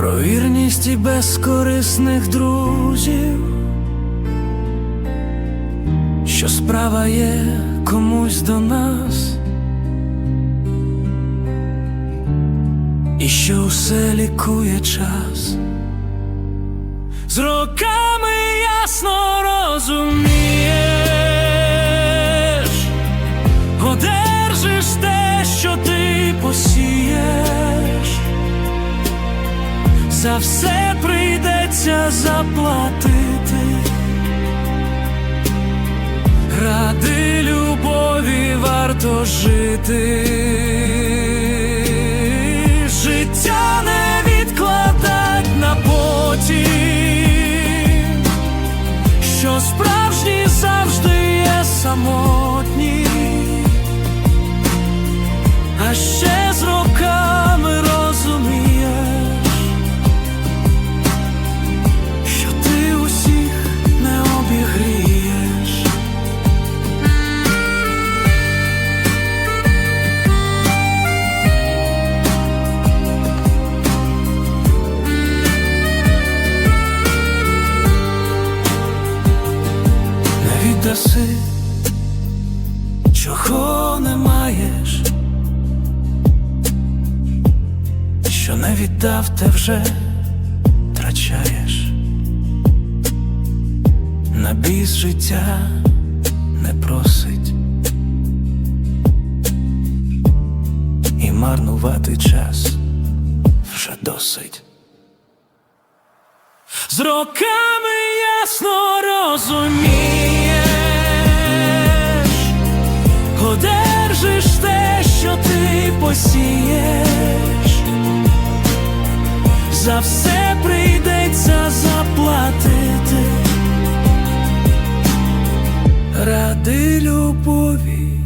Про вірність і безкорисних друзів, що справа є комусь до нас, і що усе лікує час. З роками ясно розумієш, За все прийдеться заплатити. Ради любові варто жити. Життя не відкладать на потім, що справжні завжди є самотні. Не чого не маєш. Що не віддав, те вже втрачаєш. На біс життя не просить. І марнувати час вже досить. З роками ясно розумієш, за все прийдеться заплатити, ради любові.